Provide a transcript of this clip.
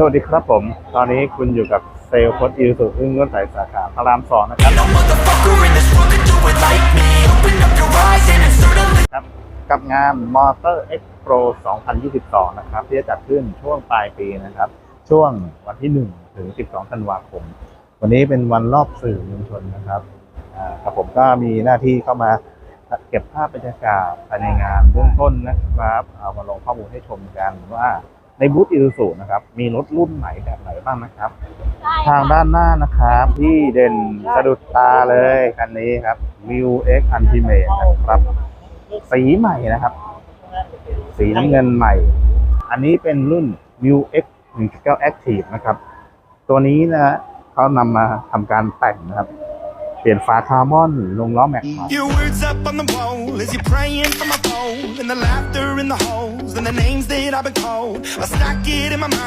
สวัสดีครับผม ตอนนี้คุณอยู่กับเซลล์โคดอิวสุอึ้งรถสายสาขาพระรามสองนะครับ ครับ กับงาน Motor Expo 2022 นะครับ ที่จะจัดขึ้นช่วงปลายปีนะครับ ช่วงวันที่ 1 ถึง 12 ธันวาคม วันนี้เป็นวันรอบสื่อมวลชนนะครับครับผมก็มีหน้าที่เข้ามาเก็บภาพบรรยากาศภายในงานเบื้องต้นนะครับ เอามาลงข้อมูลให้ชมกันว่า ในบูธอิ u สุนะครับ มีรถรุ่นไหนแบบไหนบ้างนะครับ ทางด้านหน้านะครับ ที่เด่นสะดุดตาเลยคันนี้ครับ m i w X Ultimate นะครับ สีใหม่นะครับ สีน้ำเงินใหม่ อันนี้เป็นรุ่น m i w X 1.9 Active นะครับ ตัวนี้นะเขานำมาทำการแต่งนะครับ เปลี่ยนฝาคาร์บอนลงล้อแม็กซ์ใหม่ Your words up on the wall as you're praying for my phone, and the laughter in the halls, and the names that I've been called. I stack it in my mind.